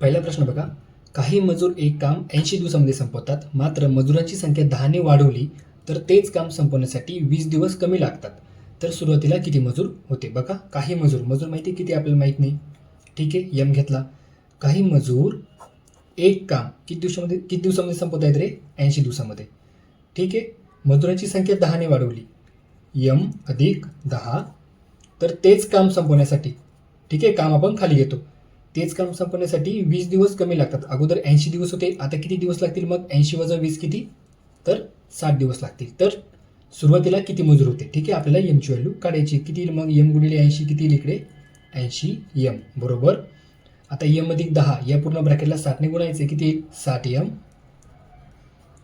पहिला प्रश्न बघा. काही मजूर एक काम ऐंशी दिवसामध्ये संपवतात मात्र मजुरांची संख्या दहाने वाढवली तर तेच काम संपवण्यासाठी वीस दिवस कमी लागतात. तर सुरुवातीला किती मजूर होते? बघा काही मजूर. मजूर माहिती किती आपल्याला माहीत नाही. ठीक आहे यम घेतला. काही मजूर एक काम किती दिवसामध्ये किती दिवसामध्ये संपवता येत रे? ऐंशी दिवसामध्ये. ठीक आहे मजुरांची संख्या दहाने वाढवली. यम अधिक दहा तर तेच काम संपवण्यासाठी. ठीक आहे काम आपण खाली घेतो. तेच काम संपवण्यासाठी वीस दिवस कमी लागतात. अगोदर ऐंशी दिवस होते. आता किती दिवस लागतील? मग ऐंशी वजा वीस किती? तर साठ दिवस लागतील. तर सुरुवातीला किती मजूर होते? ठीक आहे आपल्याला यमची व्हॅल्यू काढायची किती? मग यम गुणिले ऐंशी किती इकडे? ऐंशी यम बरोबर? आता यम अधिक दहा या पूर्ण ब्रॅकेटला साठने गुणायचे. किती? साठ यम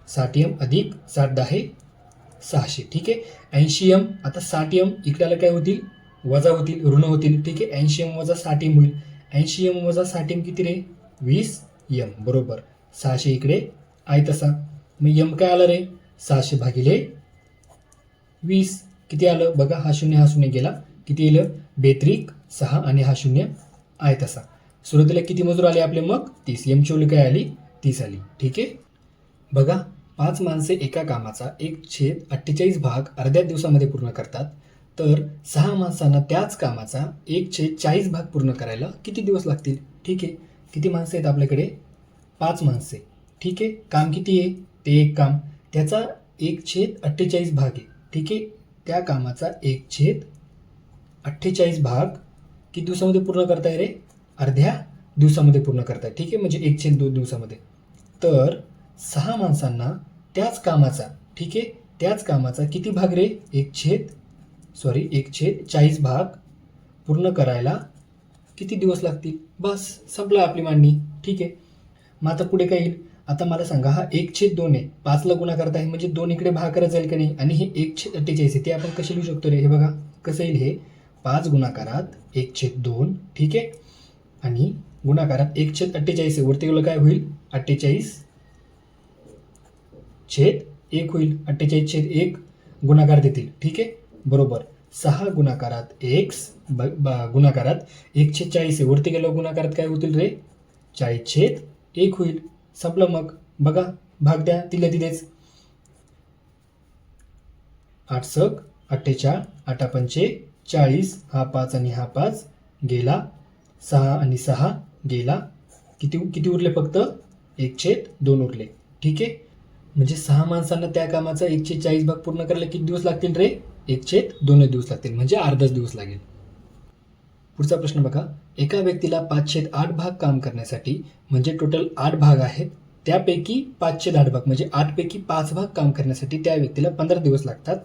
साठ यम अधिक साठ दहा सहाशे. ठीक आहे? ऐंशी एम आता साठ एम इकड्याला काय होतील? वजा होतील ऋण होतील. ठीक आहे? ऐंशी एम वजा साठ एम होईल. ऐंशी एम वजा साठ एम किती रे? वीस एम बरोबर. सहाशे इकडे आहे तसा. मग एम काय आलं रे? सहाशे भागिले वीस. किती आलं? बघा हा शून्य हा शून्य गेला. किती येलं बेत्रिक सहा आणि हा शून्य आहे तसा. सुरुवातीला किती मजूर आले आपले? मग तीस. एम चोली काय आली? तीस आली. ठीक आहे? बघा पाच माणसे एका कामाचा एक छेद अठ्ठेचाळीस भाग अर्ध्या दिवसामध्ये पूर्ण करतात. तर सहा माणसांना त्याच कामाचा एक छेद चाळीस भाग पूर्ण करायला किती दिवस लागतील? ठीक आहे. किती माणसं आहेत आपल्याकडे? पाच माणसे ठीक आहे. काम किती आहे? ते एक काम. त्याचा एक छेद अठ्ठेचाळीस भाग आहे. ठीक आहे. त्या कामाचा एक छेद अठ्ठेचाळीस भाग किती दिवसामध्ये पूर्ण करताय रे? अर्ध्या दिवसामध्ये पूर्ण करताय. ठीक आहे. म्हणजे एक छेद दोन दिवसामध्ये. तर सहा माणसांना त्याच कामाचा ठीक आहे त्याच कामाचा किती भाग रे? एक छेद सॉरी एक छेद चाळीस भाग पूर्ण करायला किती दिवस लागतील? बस संपलं आपली मांडणी. ठीक आहे. मग आता पुढे काय येईल? आता मला सांगा हा एक छेद दोन आहे. पाचला गुणा आहे म्हणजे दोन इकडे भाग करत जाईल का नाही? आणि हे एक छेद अठ्ठेचाळीस आहे ते आपण कसे लिहू शकतो रे? हे बघा कसं येईल हे? पाच गुणाकारात एक छेद दोन ठीक आहे? आणि गुणाकारात एक छेद अठ्ठेचाळीस आहे. वरती गेलं काय होईल? अठ्ठेचाळीस छेद एक होईल. अठ्ठेचाळीस छेद एक गुणाकार देतील. ठीक आहे? बरोबर. सहा गुणाकारात एक्स ब गुणाकारात एक छेद चाळीस आहे. वरती गेलो गुणाकारात काय होतील रे? चाळीस छेद एक होईल. संपलं मग. बघा भाग द्या. तिला तिथेच आठ सक अठ्ठेचाळ आठा पंचे चाळीस हा पाच आणि हा पाच गेला. सहा आणि सहा गेला. किती किती उरले फक्त? एक छेद दोन उरले. ठीक आहे? म्हणजे सहा माणसांना त्या कामाचा एकशे चाळीस भाग पूर्ण करायला किती दिवस लागतील रे? एक छेद दोन दिवस लागतील. म्हणजे अर्धाच दिवस लागेल. पुढचा प्रश्न बघा. एका व्यक्तीला पाच छेद आठ भाग काम करण्यासाठी म्हणजे टोटल आठ भाग आहेत. त्यापैकी पाच छेद आठ भाग म्हणजे आठपैकी पाच भाग काम करण्यासाठी त्या व्यक्तीला पंधरा दिवस लागतात.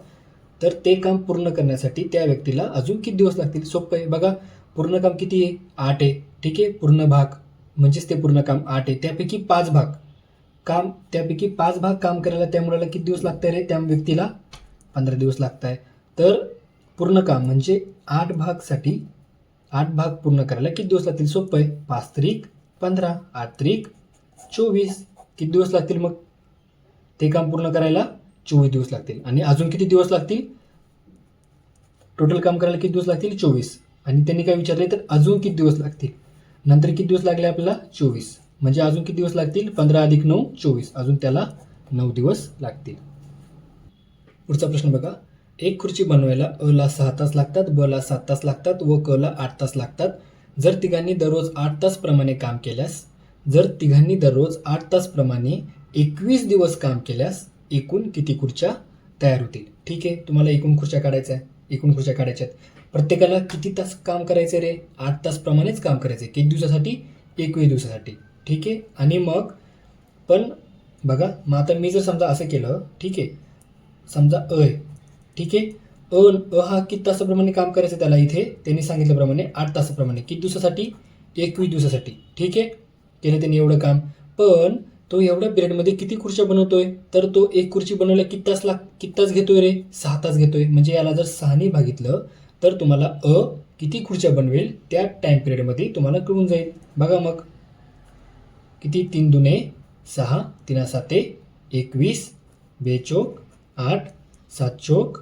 तर ते काम पूर्ण करण्यासाठी त्या व्यक्तीला अजून किती दिवस लागतील? सोपं आहे. बघा. पूर्ण काम किती आहे? आठ आहे. ठीक आहे? पूर्ण भाग. म्हणजेच ते पूर्ण काम आठ आहे. त्यापैकी पाच भाग काम त्यापैकी पाच भाग काम करायला त्या मुलाला किती दिवस लागत रे? त्या व्यक्तीला पंधरा दिवस लागत आहे तर पूर्ण काम म्हणजे आठ भागसाठी आठ भाग पूर्ण करायला किती दिवस लागतील? सोपं आहे. पाच त्रिक पंधरा आठ त्रिक चोवीस. किती दिवस लागतील मग? ते काम पूर्ण करायला चोवीस दिवस लागतील. आणि अजून किती दिवस लागतील? टोटल काम करायला किती दिवस लागतील? चोवीस. आणि त्यांनी काय विचारले तर अजून किती दिवस लागतील? नंतर किती दिवस लागले आपल्याला? चोवीस. म्हणजे अजून किती दिवस लागतील? पंधरा अधिक नऊ चोवीस. अजून त्याला नऊ दिवस लागतील. पुढचा प्रश्न बघा. एक खुर्ची बनवायला अ ला सहा तास लागतात ब ला सात तास लागतात व क ला आठ तास लागतात. जर तिघांनी दररोज आठ तासप्रमाणे काम केल्यास जर तिघांनी दररोज आठ तासप्रमाणे एकवीस दिवस काम केल्यास एकूण किती खुर्च्या तयार होतील? ठीक आहे तुम्हाला एकूण खुर्च्या काढायच्या आहे एकूण खुर्च्या काढायच्या आहेत. प्रत्येकाला किती तास काम करायचं रे? आठ तासप्रमाणेच काम करायचं आहे दिवसासाठी एकवीस दिवसासाठी. ठीक आहे? आणि मग पण बघा मग आता मी जर समजा असं केलं ठीक आहे समजा अ ठीक आहे? अ अ हा किती तासाप्रमाणे काम करायचं त्याला इथे? त्यांनी सांगितल्याप्रमाणे आठ तासाप्रमाणे. किती दिवसासाठी? एकवीस दिवसासाठी. ठीक आहे? केलं त्यांनी एवढं काम. पण तो एवढ्या पिरियडमध्ये किती खुर्च्या बनवतोय? तर तो एक खुर्ची बनवायला किती तास लाग किती तास घेतोय रे? सहा तास घेतोय. म्हणजे याला जर सहाने भागितलं तर तुम्हाला अ किती खुर्च्या बनवेल त्या टाईम पिरियडमध्ये तुम्हाला कळून जाईल. बघा मग. किती? तीन दुने सहा तिना साते एकवीस बेचोक आठ सात चोक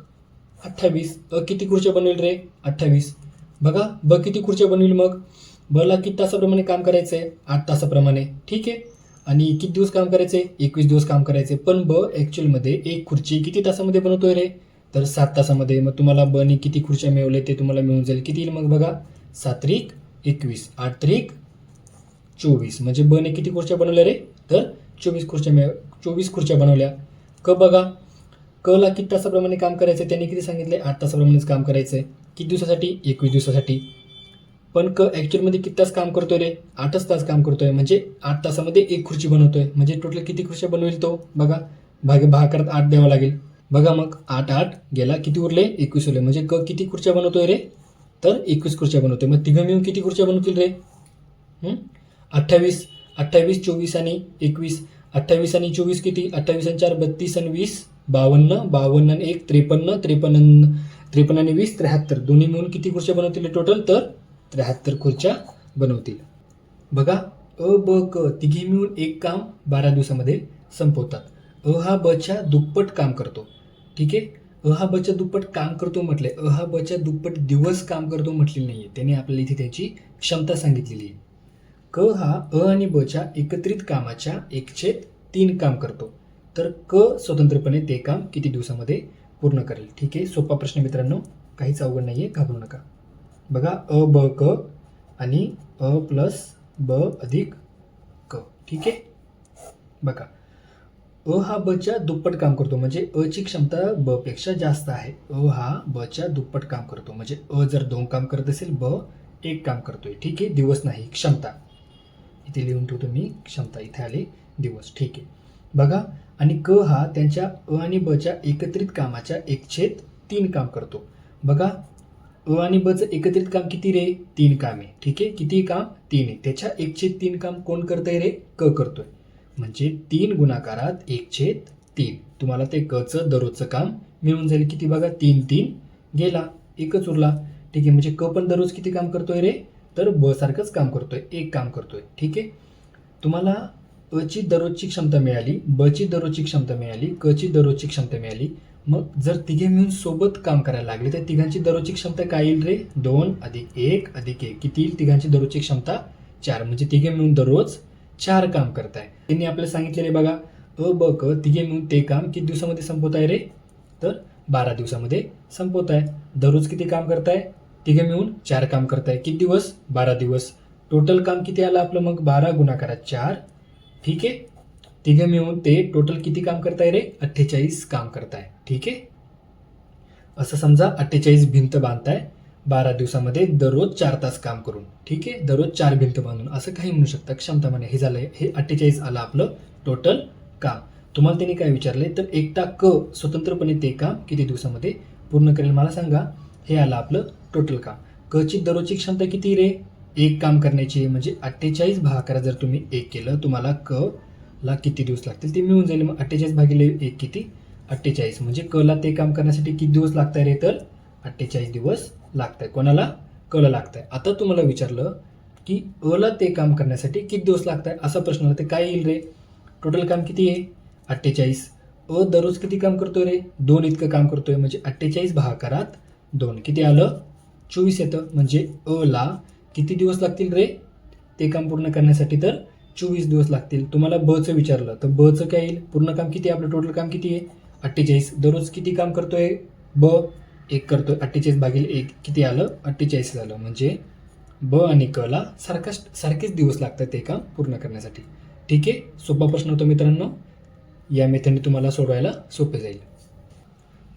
अठ्ठावीस. अ किती खुर्च्या बनवेल रे? अठ्ठावीस. बघा ब किती खुर्च्या बनवेल मग? बला किती तासाप्रमाणे काम करायचं आहे आठ तासाप्रमाणे. ठीक आहे? आणि किती दिवस काम करायचं आहे एकवीस दिवस काम करायचं आहे पण ब ॲक्च्युअलमध्ये एक खुर्ची किती तासामध्ये बनवतोय रे? तर सात तासामध्ये. मग तुम्हाला बने किती खुर्च्या मिळवले ते तुम्हाला मिळून जाईल. किती येईल मग बघा? सात त्रिक एकवीस. आठ त्रिक चोवीस. म्हणजे बने किती खुर्च्या बनवल्या रे? तर चोवीस खुर्च्या मिळ चोवीस खुर्च्या बनवल्या. क बघा? क ला किती तासाप्रमाणे काम करायचं आहे त्यांनी किती सांगितले आठ तासाप्रमाणेच काम करायचं आहे किती दिवसासाठी? एकवीस दिवसासाठी. पण क ॲक्च्युअलमध्ये किती तास काम करतोय रे? आठच तास काम करतोय. म्हणजे आठ तासामध्ये एक खुर्ची बनवतोय. म्हणजे टोटल किती खुर्च्या बनवेल तो? बघा. भाग भाकरात आठ द्यावा लागेल. बघा मग. आठ आठ गेला किती उरले? एकवीस उरले. म्हणजे क किती खुर्च्या बनवतोय रे? तर एकवीस खुर्च्या बनवतोय. मग तिघं मिळून किती खुर्च्या बनवतील रे? अठ्ठावीस. अठ्ठावीस चोवीस आणि एकवीस. अठ्ठावीस आणि चोवीस किती? अठ्ठावीस आणि चार बत्तीस आणि वीस. बावन्न बावन्न आणि एक त्रेपन्न त्रेपन्न त्रेपन्न आणि वीस त्र्याहत्तर. दोन्ही मिळून किती खुर्च्या बनवतील टोटल तर त्र्याहत्तर खुर्च्या बनवतील. बघा अ ब क तिघे मिळून एक काम बारा दिवसामध्ये संपवतात. अ हा बच्या दुप्पट काम करतो. ठीक आहे? अ हा बच्या दुप्पट काम करतो म्हटले अ हा बच्या दुप्पट दिवस काम करतो म्हटलेली नाही आहे त्याने आपल्याला इथे त्याची क्षमता सांगितलेली आहे. क हा अ आणि ब एकत्रित कामाच्या एकशे तीन काम करतो. तर क स्वतंत्रपणे ते काम किती दिवसामध्ये पूर्ण करेल? ठीक आहे सोपा प्रश्न मित्रांनो. काहीच अवघड नाही आहे घाबरू नका. बघा अ ब क आणि अ प्लस ब अधिक क. ठीक आहे? बघा अ हा बच्या दुप्पट काम करतो. म्हणजे अ ची क्षमता ब पेक्षा जास्त आहे. अ हा बच्या दुप्पट काम करतो. म्हणजे अ जर दोन काम करत असेल ब एक काम करतोय. ठीक आहे? दिवस नाही क्षमता. इथे लिहून ठेवतो मी क्षमता. इथे आले दिवस. ठीक आहे. बघा आणि क हा त्यांच्या अ आणि बच्या एकत्रित कामाच्या एकछेद तीन काम करतो. बघा अ आणि बचं एकत्रित काम किती रे? तीन काम. आहे ठीक आहे? किती काम? तीन आहे. त्याच्या एकछेद तीन काम कोण करतंय रे? क करतोय. म्हणजे तीन गुणाकारात एकछेद तीन. तुम्हाला ते कचं दररोजचं काम मिळून जाईल किती बघा? तीन तीन. गेला. एकच उरला. ठीक आहे? म्हणजे क पण दररोज किती काम करतोय रे? तर ब सारखंच काम करतोय. एक काम करतोय. ठीक आहे? तुम्हाला अ ची दररोजची क्षमता मिळाली ब ची दररोजची क्षमता मिळाली क ची दररोजची क्षमता मिळाली. मग जर तिघे मिळून सोबत काम करायला लागले तर तिघांची दररोजची क्षमता काय येईल रे? दोन अधिक एक अधिक एक. किती येईल तिघांची दररोजची क्षमता? चार. म्हणजे तिघे मिळून दररोज चार काम करताय. त्यांनी आपल्याला सांगितलेले बघा अ ब क तिघे मिळून ते काम किती दिवसामध्ये संपवत आहे रे? तर बारा दिवसामध्ये संपवत आहे दररोज किती काम करताय? तिघे मिळून चार काम करताय. किती दिवस? बारा दिवस. टोटल काम किती आलं आपलं मग? बारा गुणाकारात चार. ठीक आहे? तिघे मिळून ते टोटल किती काम करताय रे? अठ्ठेचाळीस काम करताय. ठीक आहे? असं समजा अठ्ठेचाळीस भिंत बांधताय. बारा दिवसामध्ये दररोज चार तास काम करून. ठीक आहे? दररोज चार भिंत बांधून. असं काही म्हणू शकता. क्षमता म्हणे. हे झालंय. हे अठ्ठेचाळीस आलं आपलं टोटल काम. तुम्हाला त्यांनी काय विचारले तर एकटा क स्वतंत्रपणे ते काम किती दिवसामध्ये पूर्ण करेल? मला सांगा. हे आलं आपलं टोटल काम. क ची दररोजची क्षमता किती रे? एक काम करण्याची म्हणजे अठ्ठेचाळीस भागाकारा जर तुम्ही एक केलं तुम्हाला क ला किती दिवस लागतील ते मिळून जाईल. मग अठ्ठेचाळीस भागिले एक किती? अठ्ठेचाळीस. म्हणजे क ला ते काम करण्यासाठी किती दिवस लागताय रे तर? अठ्ठेचाळीस दिवस लागताय. कोणाला? क ला आहे आता तुम्हाला विचारलं की अ ला ते काम करण्यासाठी किती दिवस लागताय? असा प्रश्न आला तर काय येईल रे? टोटल काम किती आहे? अठ्ठेचाळीस. अ दररोज किती काम करतोय रे? दोन इतकं काम करतोय. म्हणजे अठ्ठेचाळीस भागाकारात दोन. किती आलं? चोवीस येतं. म्हणजे अ ला किती दिवस लागतील रे? ते काम पूर्ण करण्यासाठी तर चोवीस दिवस लागतील. तुम्हाला बचं विचारलं तर बचं काय येईल? पूर्ण काम किती आहे? आपलं टोटल काम किती आहे? अठ्ठेचाळीस. दररोज किती काम करतोय? ब एक करतोय. अठ्ठेचाळीस भागील एक किती आलं? अठ्ठेचाळीस झालं. म्हणजे ब आणि क ला सारखाच सारखेच दिवस लागतात ते काम पूर्ण करण्यासाठी. ठीक आहे? सोपा प्रश्न होतो मित्रांनो. या मेथडने तुम्हाला सोडवायला सोपे जाईल.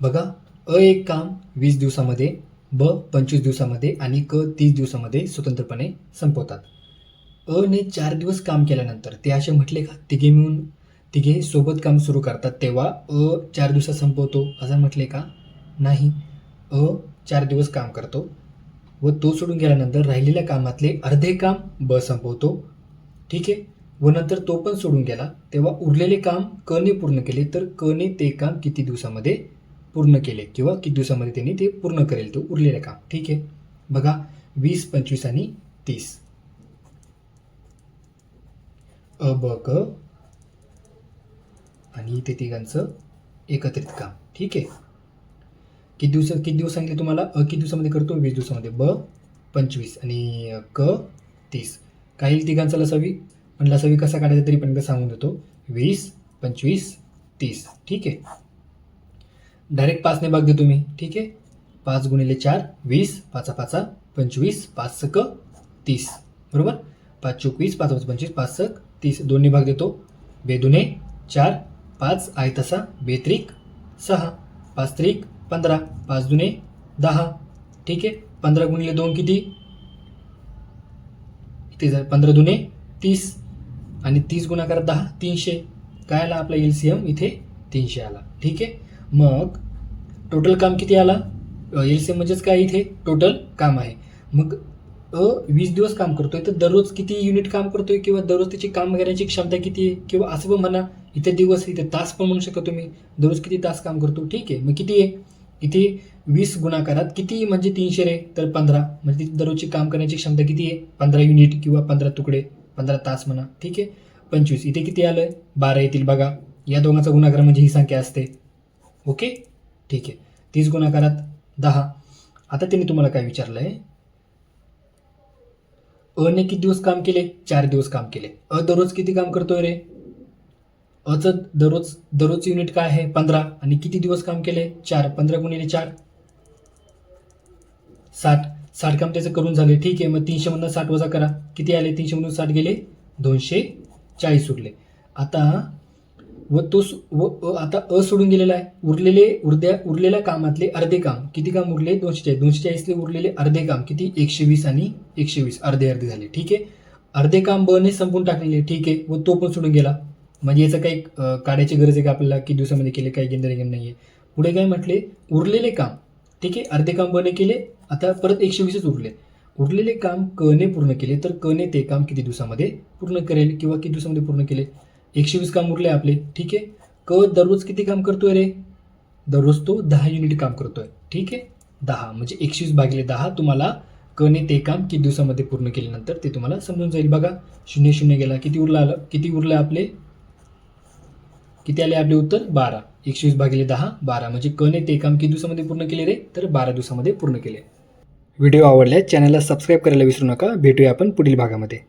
बघा अ एक काम वीस दिवसामध्ये ब पंचवीस दिवसामध्ये आणि क तीस दिवसामध्ये स्वतंत्रपणे संपवतात. अ ने चार दिवस काम केल्यानंतर ते असे म्हटले का? तिघे मिळून तिघे सोबत काम सुरू करतात तेव्हा अ चार दिवसात संपवतो. असं म्हटले का? नाही. अ चार दिवस काम करतो व तो सोडून गेल्यानंतर राहिलेल्या कामातले अर्धे काम ब संपवतो. ठीक आहे? व नंतर तो पण सोडून गेला. तेव्हा उरलेले काम क ने पूर्ण केले. तर क ने ते काम किती दिवसामध्ये पूर्ण केले किंवा किती दिवसामध्ये त्यांनी ते पूर्ण करेल ते उरलेले काम. ठीक आहे? बघा वीस पंचवीस आणि तीस. अ ब क आणि ते तिघांचं एकत्रित काम. ठीक आहे? किती दिवस किती दिवस सांगितले तुम्हाला? अ किती दिवसामध्ये करतो? वीस दिवसामध्ये. ब पंचवीस आणि क तीस. काही तिघांचा लसावी? पण लसावी कसा काढायचा तरी पण सांगून देतो. वीस पंचवीस तीस. ठीक आहे? डायरेक्ट पाचने भाग देतो मी ठीक आहे? पाच गुणिले चार वीस पाचा पाचा पंचवीस पाच सक तीस. बरोबर? पाच चोवीस पाच पाच पंचवीस पाच सक तीस. दोन्ही भाग देतो. बेदुने चार पाच आहे तसा बेत्रिक सहा. पाच त्रिक पंधरा. पाच दुने दहा. ठीक आहे? पंधरा गुणिले दोन किती? इथे झालं पंधरा दुने तीस. आणि तीस गुणाकार दहा तीनशे. काय आला आपला एल सी एम इथे तीनशे आला. ठीक आहे? मग टोटल काम किती आला? एल सी म्हणजेच काय इथे? टोटल काम आहे. मग अ वीस दिवस काम करतोय तर दररोज किती युनिट काम करतोय किंवा दररोज त्याची काम करण्याची क्षमता किती आहे? किंवा असं पण म्हणा इथे दिवस इथे तास पण म्हणू शकता तुम्ही. दररोज किती तास काम करतो? ठीक आहे. मग किती आहे? इथे वीस गुणाकारात किती म्हणजे तीनशे रे? तर पंधरा. म्हणजे दररोजची काम करण्याची क्षमता किती आहे? पंधरा युनिट किंवा पंधरा तुकडे पंधरा तास म्हणा. ठीक आहे? पंचवीस. इथे किती आलं बारा येतील बघा. या दोघांचा गुणाकार म्हणजे ही संख्या असते. ओके? ठीक आहे. तीस गुणाकारात दहा. आता त्यांनी तुम्हाला काय विचारलं आहे अने किती दिवस काम केले? चार दिवस काम केले. अ दररोज किती काम करतोय रे? अचं दररोज दररोज युनिट काय आहे? पंधरा. आणि किती दिवस काम केले? चार. पंधरा गुणिले चार? साठ. साठ काम त्याचं करून झाले. ठीक आहे. मग तीनशे म्हणून साठ वजा करा. किती आले? तीनशे म्हणून साठ गेले? दोनशे चाळीस उरले. आता व तो सु- व अ आता अ सोडून गेलेला आहे. उरलेले उरद्या उरलेल्या कामातले अर्धे काम. किती काम उरले? दोनशे चाळीस दोनशे चाळीसले उरलेले अर्धे काम. किती? एकशे वीस आणि एकशे वीस अर्धे अर्धे झाले. ठीक आहे? अर्धे काम बने संपून टाकलेले. ठीक आहे. व तो पण सोडून गेला. म्हणजे याचं काही काढायची गरज आहे का आपल्याला? किती दिवसामध्ये केले काही गेंदर गेम नाही आहे पुढे काय म्हटले? उरलेले काम. ठीक आहे? अर्धे काम बने केले. आता परत एकशे वीसच उरले. उरलेले काम कने पूर्ण केले. तर कने ते काम किती दिवसामध्ये पूर्ण करेल? किंवा किती दिवसामध्ये पूर्ण केले? एकशे वीस काम उरले आपले. ठीक आहे? क दररोज किती काम करतोय रे? दररोज तो दहा युनिट काम करतोय. ठीक आहे? दहा. म्हणजे एकशे वीस भागिले दहा तुम्हाला कने ते काम किती दिवसामध्ये पूर्ण केल्यानंतर ते तुम्हाला समजून जाईल. बघा शून्य शून्य गेला. किती उरला आलं? किती उरलं आपले? किती आले आपले उत्तर? बारा. एकशे वीस भागिले दहा बारा. म्हणजे कने ते काम किती दिवसामध्ये पूर्ण केले रे? तर बारा दिवसामध्ये पूर्ण केले. व्हिडिओ आवडल्यास चॅनलला सबस्क्राईब करायला विसरू नका. भेटूया आपण पुढील भागामध्ये.